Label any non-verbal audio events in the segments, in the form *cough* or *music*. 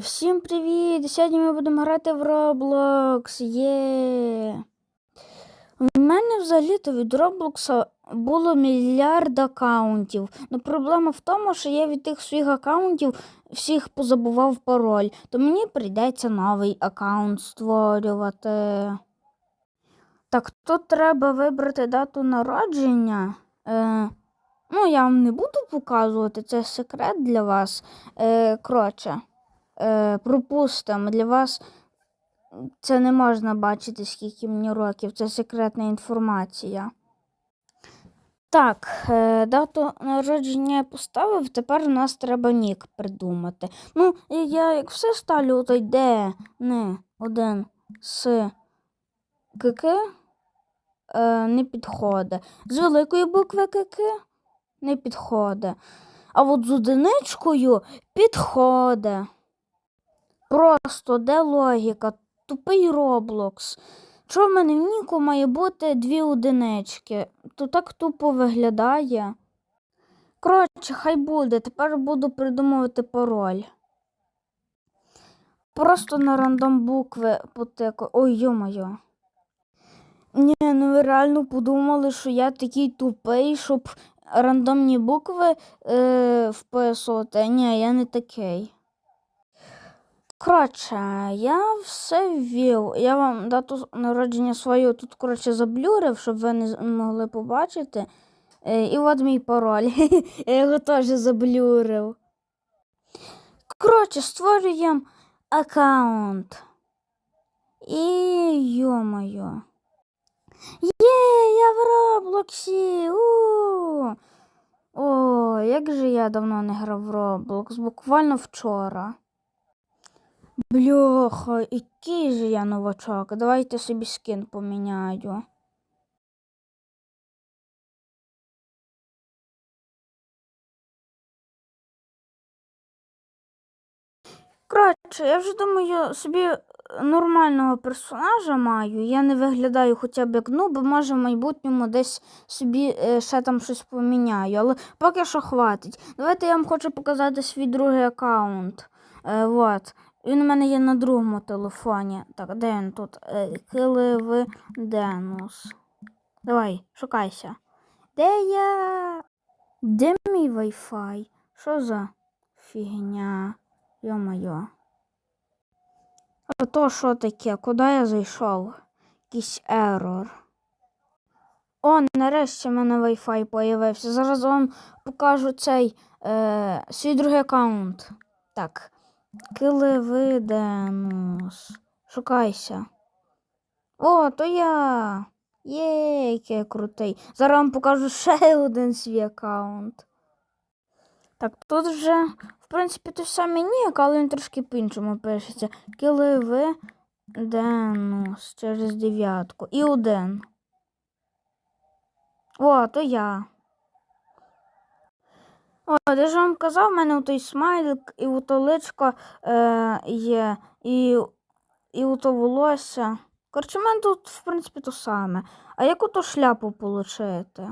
Всім привіт! Сьогодні ми будемо грати в Roblox. Є. У мене взагалі-то від Roblox було мільярд аккаунтів. Но проблема в тому, що я від тих своїх аккаунтів всіх позабував пароль, то мені прийдеться новий аккаунт створювати. Так, тут треба вибрати дату народження. Е, ну, я вам не буду показувати, це секрет для вас. Е, коротше, е, пропустимо, для вас це не можна бачити, скільки мені років, це секретна інформація. Так, е, дату народження я поставив, тепер у нас треба нік придумати. Ну, я як все ставлю, то йде не один з КК е, не підходить. З великої букви КК не підходить. А от з одиничкою підходить. Просто де логіка? Тупий Роблокс. Чого в мене в Ніку має бути дві одинички? То так тупо виглядає. Коротше, хай буде. Тепер буду придумувати пароль. Просто на рандом букви потеку. Ой, йо-моє. Ні, ну ви реально подумали, що я такий тупий, щоб рандомні букви е, вписувати. Ні, я не такий. Коротше, я все ввів. Я вам дату народження свою тут, коротше, заблюрив, щоб ви не могли побачити. Е, і от мій пароль. *laughs* Я його теж заблюрив. Коротше, створюємо аккаунт. І йо-моє. Є, я в Роблоксі. У! О, як же я давно не грав в Roblox, буквально вчора. Бляха, який же я новачок. Давайте собі скін поміняю. Коротше, я вже думаю, собі нормального персонажа маю. Я не виглядаю хоча б як нуб, може в майбутньому десь собі е, ще там щось поміняю. Але поки що хватить. Давайте я вам хочу показати свій другий аккаунт. Е, вот. Він у мене є на другому телефоні. Так, де він тут? Е, Киливи Денус. Давай, шукайся. Де я? Де мій Wi-Fi? Що за фігня? Йо-моє. А то що таке? Куди я зайшов? Якийсь ерор. О, нарешті в мене Wi-Fi появився. Зараз вам покажу цей е, свій другий аккаунт. Так. Киливиденус. Шукайся. О, то я. Є, який крутий. Зараз вам покажу ще один свій аккаунт. Так, тут вже, в принципі, той самий нік, але він трошки по-іншому пишеться. Киливиденус через дев'ятку. І один. О, то я. О, я ж вам казав, в мене той смайлик і ото личко е, є, і, і ото волосся. Коротше, в мене тут, в принципі, то саме. А як ото шляпу отримати?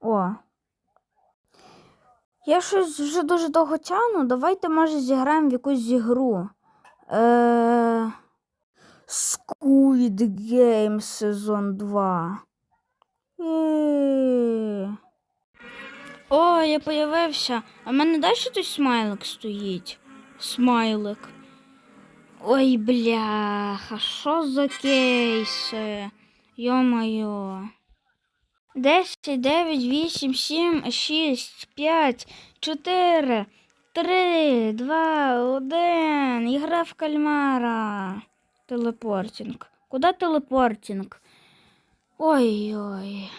О. Я щось вже дуже довго тягну. Давайте, може, зіграємо в якусь ігру. Е... Squid Game сезон 2. Е... О, я появився. А в мене далі той смайлик стоїть. Смайлик. Ой, бляха, що за кейси? Йо-моє. 10, 9, 8, 7, 6, 5, 4, 3, 2, 1. Ігра в кальмара. Телепортінг. Куди телепортінг? Ой-ой.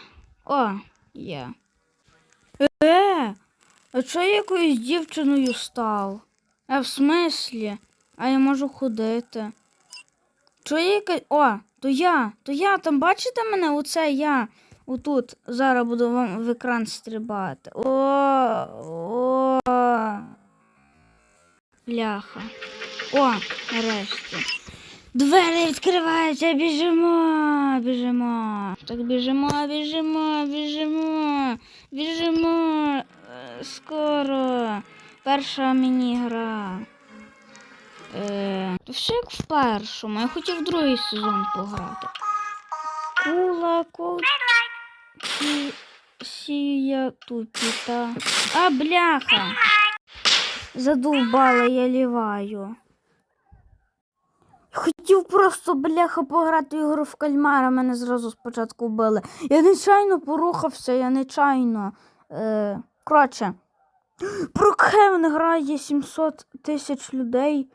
О, є. Е, а чого я якоюсь дівчиною став? А в смислі? А я можу ходити. Чого я яка... О, то я, то я, там бачите мене? Оце я. Отут. Зараз буду вам в екран стрибати. О, о. Бляха. О, нарешті. Двері відкриваються, біжимо, біжимо. Так біжимо, біжимо, біжимо, біжимо. Е, Скоро. Перша міні-гра. Е, все як в першому. Я хотів в другий сезон пограти. Кула, коті, сія, тупіта. А, бляха! Задовбала, я ліваю. Хотів просто бляха пограти ігру в кальмара, мене зразу спочатку били. Я нечайно порухався, я нечайно. Е, коротше, Прокхевен грає 700 тисяч людей.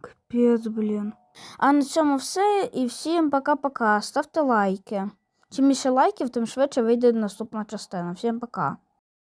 Капець, блін. А на цьому все. І всім пока-пока. Ставте лайки. Чим більше лайків, тим швидше вийде наступна частина. Всім пока.